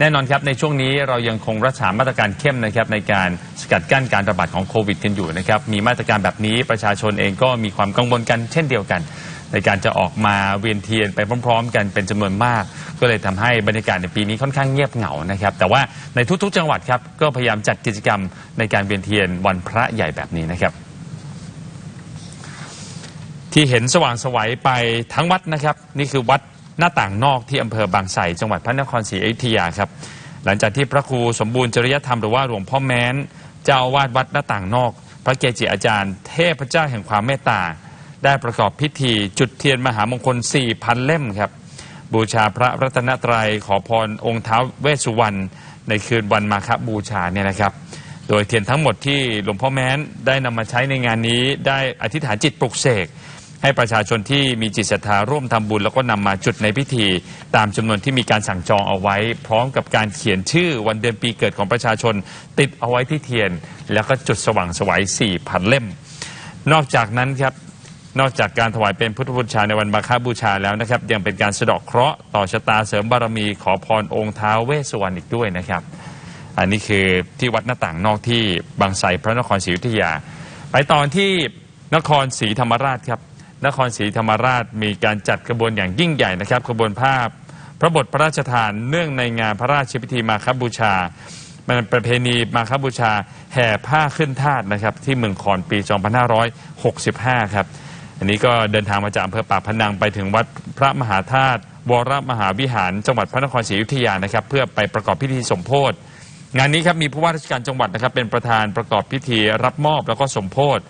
แน่นอนครับในช่วงนี้เรายังคงรักษามาตรการเข้มนะครับในการสกัดกั้นการระบาดของโควิดกันอยู่นะครับมีมาตรการแบบนี้ประชาชนเองก็มีความกังวลกันเช่นเดียวกัน ในการจะออกมาเวียนเทียนไปพร้อม ๆ กันเป็นจำนวนมาก ก็เลยทำให้บรรยากาศในปีนี้ค่อนข้างเงียบเหงานะครับแต่ว่าในทุกๆ จังหวัดครับก็พยายามจัดกิจกรรมในการเวียนเทียนวันพระใหญ่แบบนี้นะครับที่เห็นสว่างไสวัยไปทั้งวัดนะครับ นี่คือวัด หน้าต่างนอกที่อำเภอบางไทรจังหวัดพระนครศรีอยุธยาครับ หลังจากที่พระครูสมบูรณ์จริยธรรมหรือว่าหลวงพ่อแม้น เจ้าวาสวัดหน้าต่างนอก พระเกจิอาจารย์ เทพเจ้าแห่งความเมตตา ได้ประกอบพิธีจุดเทียนมหามงคล 4,000 เล่มครับ บูชาพระรัตนตรัยขอพรองค์เท้าเวสสุวรรณในคืนวันมาฆบูชาเนี่ยนะครับ โดยเทียนทั้งหมดที่หลวงพ่อแม้นได้นำมาใช้ในงานนี้ได้อธิษฐานจิตปลุกเสก ให้ประชาชนที่มีจิตศรัทธาร่วมทำบุญแล้วก็นำมาจุดในพิธี ตามจำนวนที่มีการสั่งจองเอาไว้ พร้อมกับการเขียนชื่อวันเดือนปีเกิดของประชาชน ติดเอาไว้ที่เทียน แล้วก็จุดสว่างสวัย4,000 เล่ม นอกจากนั้นครับนอกจากการถวายเป็นพุทธบูชาในวันมาฆบูชาแล้วนะครับ ยังเป็นการสะดาะเคราะห์ต่อชะตาเสริมบารมีขอพรองค์ท้าวเวสสุวรรณอีกด้วยนะครับ อันนี้คือที่วัดหน้าต่างนอกที่บางไทรพระนครศรีอยุธยา ไปตอนที่นครศรีธรรมราชครับ นครศรีธรรมราชมีการจัดขบวนอย่างยิ่งใหญ่นะครับขบวนภาพ พระบทพระราชทานเนื่องในงานพระราชพิธีมาคบูชามันเป็นประเพณีมาคบูชาแห่ผ้าขึ้นทาสนะครับ ที่เมืองคอนปี 2565 ครับ อันนี้ก็เดินทางมาจากอำเภอปากพนังไปถึงวัดพระมหาธาตุวรมหาวิหาร จังหวัดพระนครศรีอยุธยานะครับ เพื่อไปประกอบพิธีสมโพธิงานนี้ครับมีผู้ว่าราชการจังหวัดนะครับ เป็นประธานประกอบพิธีรับมอบแล้วก็สมโพธิ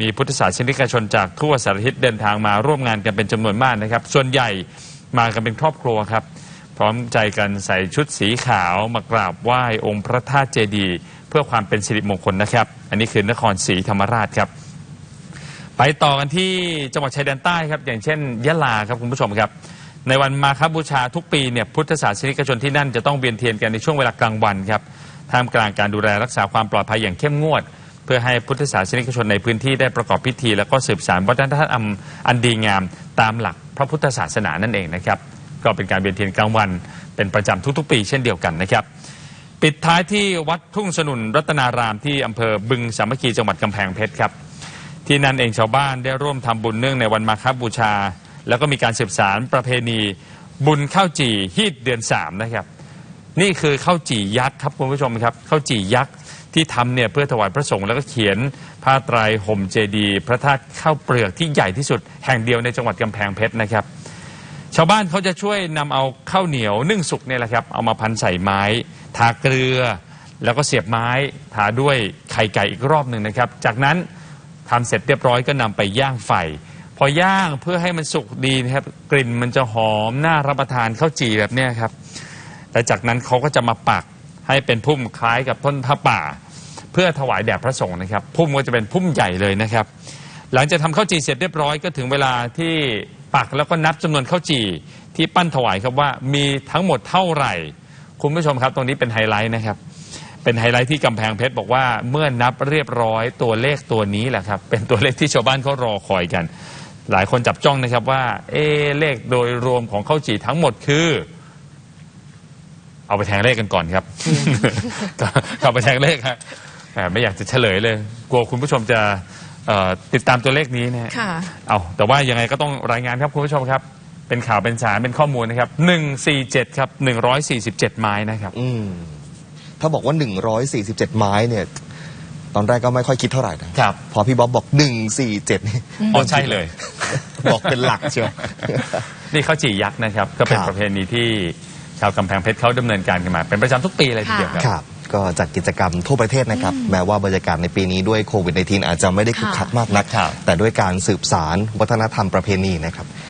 มีพุทธศาสนิกชนจากทั่วสารทิศเดินทางมาร่วมงานกันเป็นจำนวนมากนะครับ ส่วนใหญ่มากันเป็นครอบครัวครับ พร้อมใจกันใส่ชุดสีขาวมากราบไหว้องค์พระธาตุเจดีย์เพื่อความเป็นสิริมงคลนะครับ อันนี้คือนครศรีธรรมราชครับ ไปต่อกันที่จังหวัดชายแดนใต้ครับ อย่างเช่น ยะลาครับคุณผู้ชมครับ ในวันมาคบูชาทุกปีเนี่ยพุทธศาสนิกชนที่นั่นจะต้องเวียนเทียนกันในช่วงเวลากลางวันครับท่ามกลางการดูแลรักษาความปลอดภัยอย่างเข้มงวด พื่อให้พุทธศาสนิกชนในพื้นที่ได้ประกอบพิธี แล้วก็สืบสานวัฒนธรรมอันดีงามตามหลักพระพุทธศาสนานั่นเองนะครับ ก็เป็นการเวียนเทียนกลางวันเป็นประจำทุกๆ ปีเช่นเดียวกันนะครับ ปิดท้ายที่วัดทุ่งสนุนรัตนารามที่อำเภอบึงสามัคคีจังหวัดกำแพงเพชรครับ ที่นั่นเองชาวบ้านได้ร่วมทำบุญเนื่องในวันมาฆบูชา แล้วก็มีการสืบสารประเพณีบุญข้าวจี่ฮีดเดือนสามนะครับ นี่คือข้าวจี่ยักษ์ครับคุณผู้ชมครับข้าวจี่ยักษ์ที่ทำเนี่ยเพื่อถวายพระสงฆ์แล้วก็เขียนผ้าไตรห่มเจดีย์พระธาตุข้าวเปลือกที่ใหญ่ที่สุดแห่งเดียวในจังหวัดกำแพงเพชรนะครับ ชาวบ้านเขาจะช่วยนำเอาข้าวเหนียวนึ่งสุกเนี่ยแหละครับเอามาพันใส่ไม้ ทาเกลือ แล้วก็เสียบไม้ทาด้วยไข่ไก่อีกรอบหนึ่งนะครับ จากนั้นทำเสร็จเรียบร้อยก็นำไปย่างไฟ พอย่างเพื่อให้มันสุกดีนะครับกลิ่นมันจะหอมน่ารับประทานข้าวจี่แบบเนี้ยครับ และจากนั้นเขาก็จะมาปักให้เป็นพุ่มคล้ายกับต้นผ้าป่า เพื่อถวายแด่พระสงฆ์นะครับ พุ่มก็จะเป็นพุ่มใหญ่เลยนะครับ หลังจากทำข้าวจี่เสร็จเรียบร้อยก็ถึงเวลาที่ปักแล้วก็นับจำนวนข้าวจี่ที่ปั้นถวายครับว่ามีทั้งหมดเท่าไหร่ คุณผู้ชมครับตรงนี้เป็นไฮไลท์นะครับ เป็นไฮไลท์ที่กำแพงเพชรบอกว่าเมื่อนับเรียบร้อยตัวเลขตัวนี้แหละครับเป็นตัวเลขที่ชาวบ้านเขารอคอยกัน หลายคนจับจ้องนะครับว่าเอะเลขโดยรวมของข้าวจี่ทั้งหมดคือ เอาไปแทงเลขกันก่อนครับเอาไปแทงเลขครับแหมไม่อยากจะเฉลยเลย กลัวคุณผู้ชมจะเอ่อติดตามตัวเลขนี้นะฮะค่ะเอาแต่ว่ายังไงก็ต้องรายงานครับคุณผู้ชมครับ เป็นข่าวเป็นสารเป็นข้อมูลนะครับหนึ่งสี่เจ็ดครับหนึ่งร้อยสี่สิบเจ็ดไม้นะครับอืมถ้าบอกว่า147ไม้เนี่ย ตอนแรกก็ไม่ค่อยคิดเท่าไหร่นะครับ พอพี่บ๊อบบอก147นี่อ๋อใช่เลย บอกเป็นหลักเชียวนี่ข้าวจี่ยักษ์นะครับ ก็เป็นครับประเพณีที่ ชาวกำแพงเพชรเขาดำเนินการกันมา เป็นประจำทุกปีเลยทีเดียวครับ ครับ ก็จัดกิจกรรมทั่วประเทศนะครับ แม้ว่าบรรยากาศในปีนี้ด้วยโควิด -19 อาจจะไม่ได้คึกคักมากนักครับแต่ด้วยการสืบสารวัฒนธรรมประเพณีนะครับ